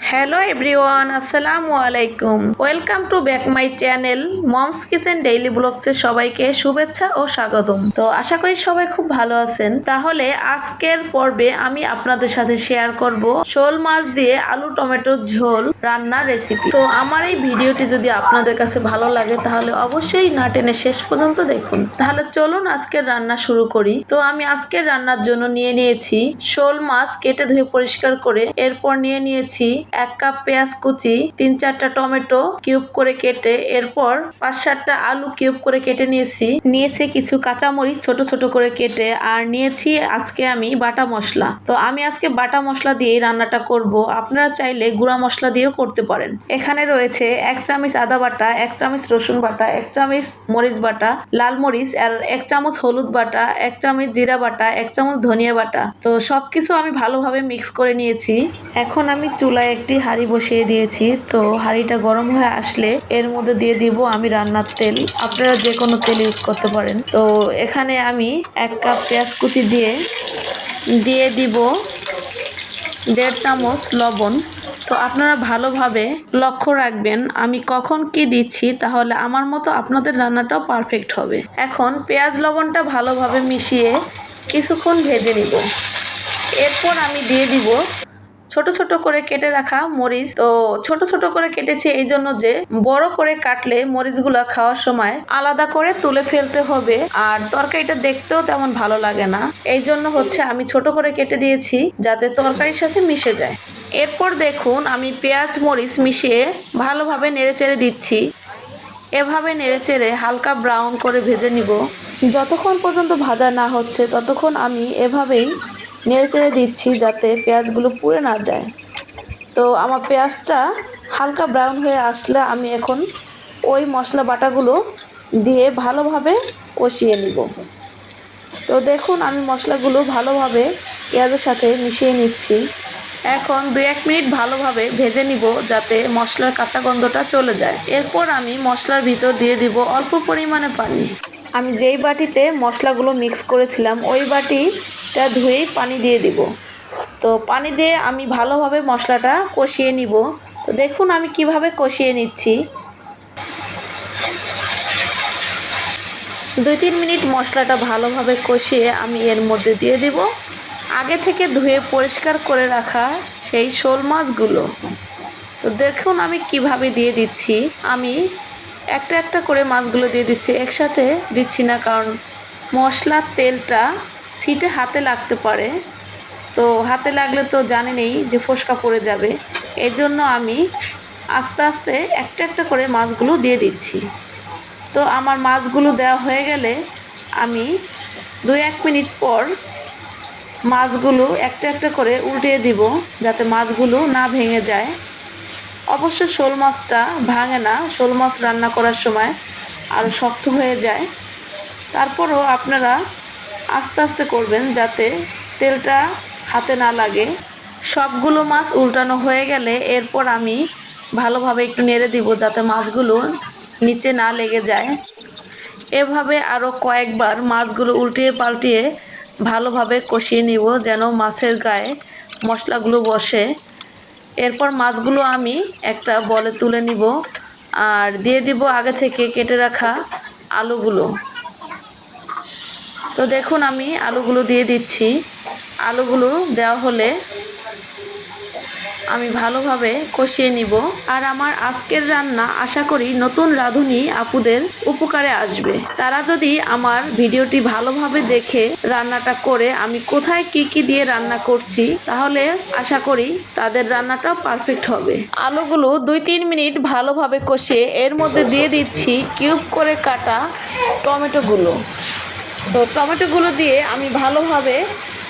Hello everyone আসসালামু আলাইকুম welcome to back my channel mom's kitchen daily ব্লগসে সবাইকে শুভেচ্ছা ও স্বাগতম। তো আশা করি সবাই খুব ভালো আছেন। তাহলে আজকের পর্বে আমি আপনাদের সাথে শেয়ার করব শোল মাছ দিয়ে আলু টমেটোর ঝোল রান্নার রেসিপি তো আমার এই ভিডিওটি যদি আপনাদের কাছে ভালো লাগে, তাহলে অবশ্যই না টেনে শেষ পর্যন্ত দেখুন। তাহলে চলুন আজকের রান্না শুরু করি। তো আমি আজকের রান্নার জন্য নিয়ে নিয়েছি শোল মাছ কেটে ধুয়ে পরিষ্কার করে, এরপর নিয়ে নিয়েছি এক কাপ পেঁয়াজ কুচি, তিন চারটা টমেটো কিউব করে কেটে এরপর পাঁচ সাতটা আলু কিউব করে কেটে নিয়েছি। নিয়েছি কিছু কাঁচামরিচ ছোট ছোট করে কেটে আর নিয়েছি আজকে আমি বাটা মশলা। তো আমি আজকে বাটা মশলা দিয়েই রান্নাটা করব। আপনারা চাইলে গুঁড়া মশলা দিয়েও করতে পারেন। এখানে রয়েছে এক চামচ আদা বাটা, এক চামচ রসুন বাটা, এক চামচ মরিচ বাটা, লাল মরিচ আর এক চামচ হলুদ বাটা, এক চামচ জিরা বাটা, এক চামচ ধনিয়া বাটা। তো সবকিছু আমি ভালোভাবে মিক্স করে নিয়েছি। এখন আমি চুলায় একটি হাঁড়ি বসিয়ে দিয়েছি। তো হাঁড়িটা গরম হয়ে আসলে এর মধ্যে দিয়ে দিব আমি রান্নার তেল। আপনারা যে কোনো তেল ইউজ করতে পারেন। তো এখানে আমি এক কাপ পেঁয়াজ কুচি দিয়ে দিয়ে দিব দেড় চামচ লবণ। তো আপনারা ভালোভাবে লক্ষ্য রাখবেন, আমি কখন কি দিচ্ছি, তাহলে আমার মতো আপনাদের রান্নাটাও পারফেক্ট হবে। এখন পেঁয়াজ লবণটা ভালোভাবে মিশিয়ে কিছুক্ষণ ভেজে নিব। এরপর আমি দিয়ে দিব ছোট ছোট করে কেটে রাখা মরিচ। তো ছোট ছোট করে কেটেছি এই জন্য যে বড় করে কাটলে মরিচগুলো খাওয়ার সময় আলাদা করে তুলে ফেলতে হবে। আর তরকারিটা দেখতেও তেমন ভালো লাগে না। এই জন্য হচ্ছে আমি ছোট করে কেটে দিয়েছি যাতে তরকারির সাথে মিশে যায়। এরপর দেখুন আমি পেঁয়াজ, মরিচ মিশিয়ে ভালোভাবে নেড়েচেড়ে দিচ্ছি। এভাবে নেড়েচেড়ে হালকা ব্রাউন করে ভেজে নিব। যতক্ষণ পর্যন্ত ভাজা না হচ্ছে, ততক্ষণ আমি এভাবেই নেড়েচেড়ে দিচ্ছি যাতে পেঁয়াজগুলো পুড়ে না যায়। তো আমার পেঁয়াজটা হালকা ব্রাউন হয়ে আসলে আমি এখন ওই মশলা বাটাগুলো দিয়ে ভালোভাবে কষিয়ে নিব। তো দেখুন আমি মশলাগুলো ভালোভাবে পেঁয়াজের সাথে মিশিয়ে নিচ্ছি। এখন দু এক মিনিট ভালোভাবে ভেজে নিব যাতে মশলার কাঁচা গন্ধটা চলে যায়। এরপর আমি মশলার ভিতর দিয়ে দিব অল্প পরিমাণে পানি। আমি যেই বাটিতে মশলাগুলো মিক্স করেছিলাম, ওই বাটিটা ধুয়েই পানি দিয়ে দিব। তো পানি দিয়ে আমি ভালোভাবে মশলাটা কষিয়ে নিব। তো দেখুন আমি কীভাবে কষিয়ে নিচ্ছি। দুই তিন মিনিট মশলাটা ভালোভাবে কষিয়ে আমি এর মধ্যে দিয়ে দিব। আগে থেকে ধুয়ে পরিষ্কার করে রাখা সেই শোল মাছগুলো। তো দেখুন আমি কীভাবে দিয়ে দিচ্ছি। আমি একটা একটা করে মাছগুলো দিয়ে দিচ্ছি। একসাথে দিচ্ছি না কারণ মশলার তেলটা সিটে হাতে লাগতে পারে। তো হাতে লাগলে তো জানেনই যে ফোসকা পড়ে যাবে। এর জন্য আমি আস্তে আস্তে একটা একটা করে মাছগুলো দিয়ে দিচ্ছি। তো আমার মাছগুলো দেওয়া হয়ে গেলে আমি দুই এক মিনিট পর মাছগুলো একটা একটা করে উল্টিয়ে দিব যাতে মাছগুলো না ভেঙে যায়। অবশ্য শোল মাছটা ভাঙে না, শোল মাছ রান্না করার সময় আরও শক্ত হয়ে যায়। তারপরও আপনারা আস্তে আস্তে করবেন যাতে তেলটা হাতে না লাগে। সবগুলো মাছ উল্টানো হয়ে গেলে এরপর আমি ভালোভাবে একটু নেড়ে দিব যাতে মাছগুলো নিচে না লেগে যায়। এভাবে আরও কয়েকবার মাছগুলো উল্টিয়ে পাল্টিয়ে ভালোভাবে কষিয়ে নিব যেন মাছের গায়ে মশলাগুলো বসে। এরপর মাছগুলো আমি একটা বলে তুলে নিব। আর দিয়ে দিব আগে থেকে কেটে রাখা আলুগুলো। তো দেখুন আমি আলুগুলো দিয়ে দিচ্ছি। আলুগুলো দেওয়া হলে আমি ভালোভাবে কষিয়ে নিব। আর আমার আজকের রান্না আশা করি নতুন রাঁধুনি আপুদের উপকারে আসবে। তারা যদি আমার ভিডিওটি ভালোভাবে দেখে রান্নাটা করে আমি কোথায় কি কি দিয়ে রান্না করছি, তাহলে আশা করি তাদের রান্নাটা পারফেক্ট হবে। আলুগুলো দুই তিন মিনিট ভালোভাবে কষিয়ে এর মধ্যে দিয়ে দিচ্ছি কিউব করে কাটা টমেটোগুলো। তো টমেটোগুলো দিয়ে আমি ভালোভাবে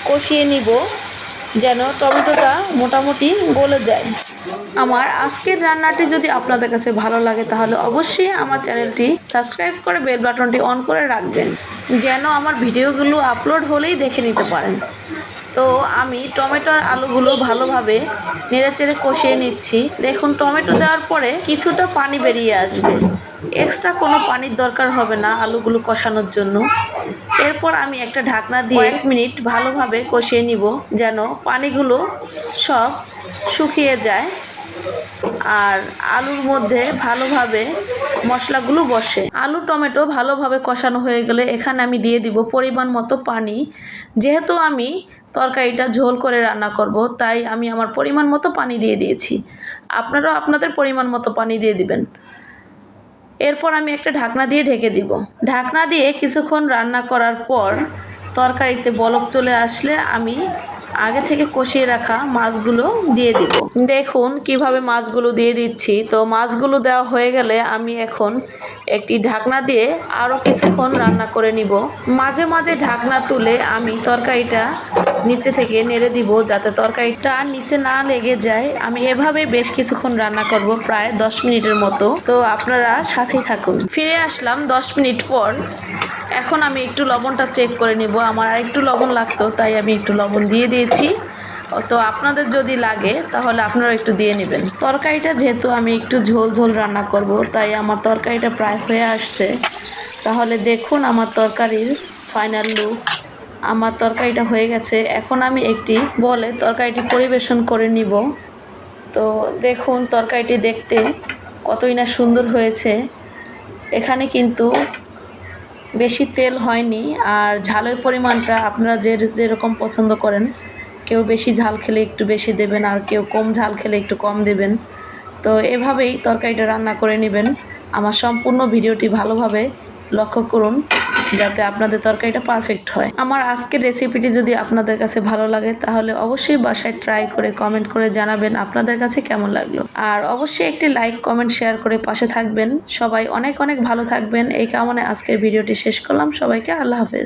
কষিয়ে নিব যেন টমেটোটা মোটামুটি গলে যায়। আমার আজকের রান্নাটি যদি আপনাদের কাছে ভালো লাগে, তাহলে অবশ্যই আমার চ্যানেলটি সাবস্ক্রাইব করে বেল বাটনটি অন করে রাখবেন, যেন আমার ভিডিওগুলো আপলোড হলেই দেখে নিতে পারেন। তো আমি টমেটোর আলুগুলো ভালোভাবে নেড়েচেড়ে কষিয়ে নিচ্ছি। দেখুন, টমেটো দেওয়ার পরে কিছুটা পানি বেরিয়ে আসবে। এক্সট্রা কোনো পানির দরকার হবে না আলুগুলো কষানোর জন্য। এরপর আমি একটা ঢাকনা দিয়ে এক মিনিট ভালোভাবে কষিয়ে নিব যেন পানিগুলো সব শুকিয়ে যায় আর আলুর মধ্যে ভালোভাবে মশলাগুলো বসে। আলু, টমেটো ভালোভাবে কষানো হয়ে গেলে এখানে আমি দিয়ে দিব পরিমাণ মতো পানি। যেহেতু আমি তরকারিটা ঝোল করে রান্না করব, তাই আমি আমার পরিমাণ মতো পানি দিয়ে দিয়েছি। আপনারাও আপনাদের পরিমাণ মতো পানি দিয়ে দিবেন। এরপর আমি একটা ঢাকনা দিয়ে ঢেকে দিব। ঢাকনা দিয়ে কিছুক্ষণ রান্না করার পর তরকারিতে বলক চলে আসলে আমি আগে থেকে কষিয়ে রাখা মাছগুলো দিয়ে দিব। দেখুন কীভাবে মাছগুলো দিয়ে দিচ্ছি। তো মাছগুলো দেওয়া হয়ে গেলে আমি এখন একটি ঢাকনা দিয়ে আরও কিছুক্ষণ রান্না করে নিব। মাঝে মাঝে ঢাকনা তুলে আমি তরকারিটা নিচে থেকে নেড়ে দিব যাতে তরকারিটা নিচে না লেগে যায়। আমি এভাবে বেশ কিছুক্ষণ রান্না করব প্রায় দশ মিনিটের মতো। তো আপনারা সাথেই থাকুন। ফিরে আসলাম দশ মিনিট পর। এখন আমি একটু লবণটা চেক করে নিব। আমার আর একটু লবণ লাগতো, তাই আমি একটু লবণ দিয়ে দিয়েছি। তো আপনাদের যদি লাগে, তাহলে আপনারা একটু দিয়ে নেবেন। তরকারিটা যেহেতু আমি একটু ঝোল ঝোল রান্না করব, তাই আমার তরকারিটা প্রায় হয়ে আসছে। তাহলে দেখুন আমার তরকারির ফাইনাল লুক আমার তরকারিটা হয়ে গেছে। এখন আমি একটি বলে তরকারিটি পরিবেশন করে নিব। তো দেখুন তরকারিটি দেখতে কতই না সুন্দর হয়েছে। এখানে কিন্তু বেশি তেল হয়নি আর ঝালের পরিমাণটা আপনারা যে যেরকম পছন্দ করেন, কেউ বেশি ঝাল খেলে একটু বেশি দেবেন আর কেউ কম ঝাল খেলে একটু কম দেবেন। তো এভাবেই তরকারিটা রান্না করে নেবেন। আমার সম্পূর্ণ ভিডিওটি ভালোভাবে লক্ষ্য করুন। যাতে আপনাদের তরকারিটা পারফেক্ট হয়। আমার আজকের রেসিপিটি যদি আপনাদের কাছে ভালো লাগে, তাহলে অবশ্যই বাসায় ট্রাই করে কমেন্ট করে জানাবেন আপনাদের কাছে কেমন লাগল। আর অবশ্যই একটি লাইক কমেন্ট শেয়ার করে পাশে থাকবেন। সবাই অনেক অনেক ভালো থাকবেন। এই কামনে আজকের ভিডিওটি শেষ করলাম। সবাইকে আল্লাহ হাফেজ।